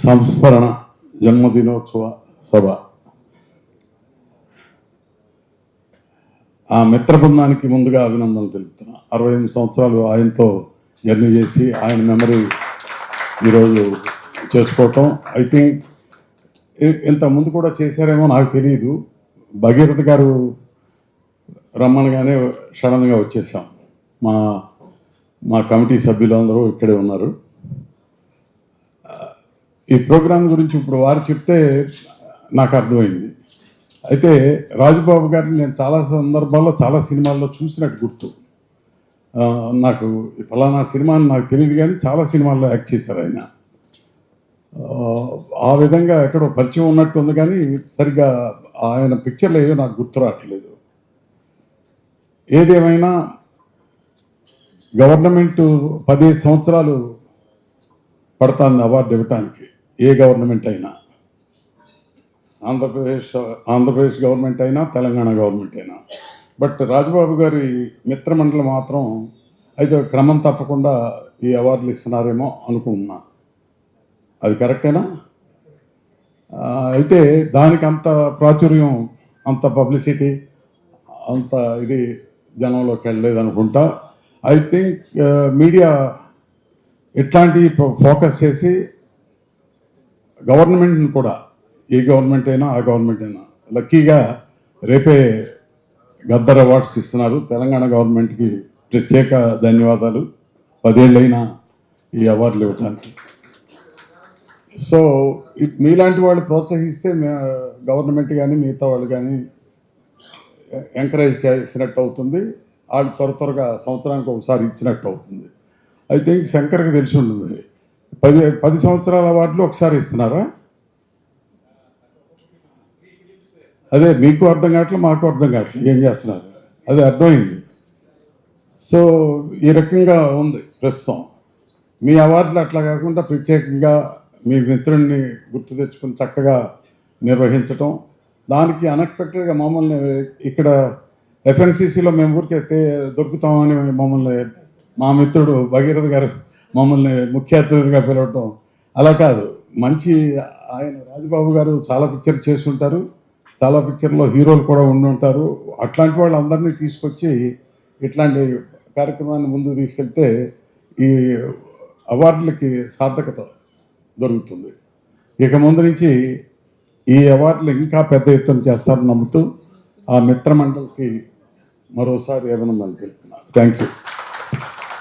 సంస్మరణ జన్మదినోత్సవ సభ. ఆ మిత్ర బృందానికి ముందుగా అభినందనలు తెలుపుతున్నా. అరవై ఎనిమిది సంవత్సరాలు ఆయనతో జర్నీ చేసి ఆయన మెమరీ ఈరోజు చేసుకోవటం. ఐ థింక్ ఇంత ముందు కూడా చేశారేమో నాకు తెలియదు భగీరథ గారు రమ్మనగానే సడన్గా వచ్చేసాం. మా మా కమిటీ సభ్యులందరూ ఇక్కడే ఉన్నారు. ఈ ప్రోగ్రాం గురించి ఇప్పుడు వారు చెప్తే నాకు అర్థమైంది. అయితే రాజుబాబు గారిని నేను చాలా సందర్భాల్లో చాలా సినిమాల్లో చూసినట్టు గుర్తు. నాకు ఈ ఫలానా సినిమా అని నాకు తెలియదు కానీ చాలా సినిమాల్లో యాక్ట్ చేశారు ఆయన. ఆ, ఆ విధంగా ఎక్కడో పరిచయం ఉన్నట్టు ఉంది కానీ సరిగ్గా ఆయన పిక్చర్లు ఏవో నాకు గుర్తు రావట్లేదు. ఏదేమైనా గవర్నమెంట్ పదిహేను సంవత్సరాలు పడుతుంది అవార్డు ఇవ్వటానికి. ఏ గవర్నమెంట్ అయినా ఆంధ్రప్రదేశ్ ఆంధ్రప్రదేశ్ గవర్నమెంట్ అయినా తెలంగాణ గవర్నమెంట్ అయినా. బట్ రాజబాబు గారి మిత్రమండలి మాత్రం అయితే క్రమం తప్పకుండా ఈ అవార్డులు ఇస్తున్నారేమో అనుకున్నా అది కరెక్టేనా అయితే దానికి అంత ప్రాచుర్యం అంత పబ్లిసిటీ అంత ఇది జనంలోకి వెళ్ళలేదు అనుకుంటా. ఐ థింక్ మీడియా ఇట్లాంటి ఫోకస్ చేసి గవర్నమెంట్ని కూడా ఏ గవర్నమెంట్ అయినా ఆ గవర్నమెంట్ అయినా లక్కీగా రేపే గద్దర్ అవార్డ్స్ ఇస్తున్నారు. తెలంగాణ గవర్నమెంట్కి ప్రత్యేక ధన్యవాదాలు. పదేళ్ళైనా ఈ అవార్డులు ఇవ్వడానికి సో మీలాంటి వాళ్ళు ప్రోత్సహిస్తే గవర్నమెంట్ కానీ మిగతా వాళ్ళు కానీ ఎంకరేజ్ చేసినట్టు అవుతుంది. వాళ్ళు త్వర త్వరగా సంవత్సరానికి ఒకసారి ఇచ్చినట్టు అవుతుంది. ఐ థింక్ శంకర్కి తెలిసి ఉంటుంది. పది పది సంవత్సరాల అవార్డులు ఒకసారి ఇస్తున్నారా? అదే మీకు అర్థం కావట్లేదు మాకు అర్థం కావట్లేదు ఏం చేస్తున్నారు? అదే అర్థమైంది. సో ఈ రకంగా ఉంది ప్రస్తుతం. మీ అవార్డులు అట్లా కాకుండా ప్రత్యేకంగా మీ మిత్రుడిని గుర్తు తెచ్చుకుని చక్కగా నిర్వహించటం. దానికి అన్ఎక్స్పెక్టెడ్గా మమ్మల్ని ఇక్కడ ఎఫ్ఎన్సీసీలో మేము ఊరికైతే దొరుకుతామని మమ్మల్ని మా మిత్రుడు భగీరథ్ గారు మమ్మల్ని ముఖ్య అతిథిగా పిలవటం. అలా కాదు. మంచి ఆయన రాజబాబు గారు చాలా పిక్చర్ చేసి ఉంటారు చాలా పిక్చర్లో హీరోలు కూడా ఉండి ఉంటారు. అట్లాంటి వాళ్ళందరినీ తీసుకొచ్చి ఇట్లాంటి కార్యక్రమాన్ని ముందుకు తీసుకెళ్తే ఈ అవార్డులకి సార్థకత దొరుకుతుంది. ఇక ముందు నుంచి ఈ అవార్డులు ఇంకా పెద్ద ఎత్తున చేస్తారని నమ్ముతూ ఆ మిత్రమండలికి మరోసారి అభినందనలు తెలుపుతున్నాను. Thank you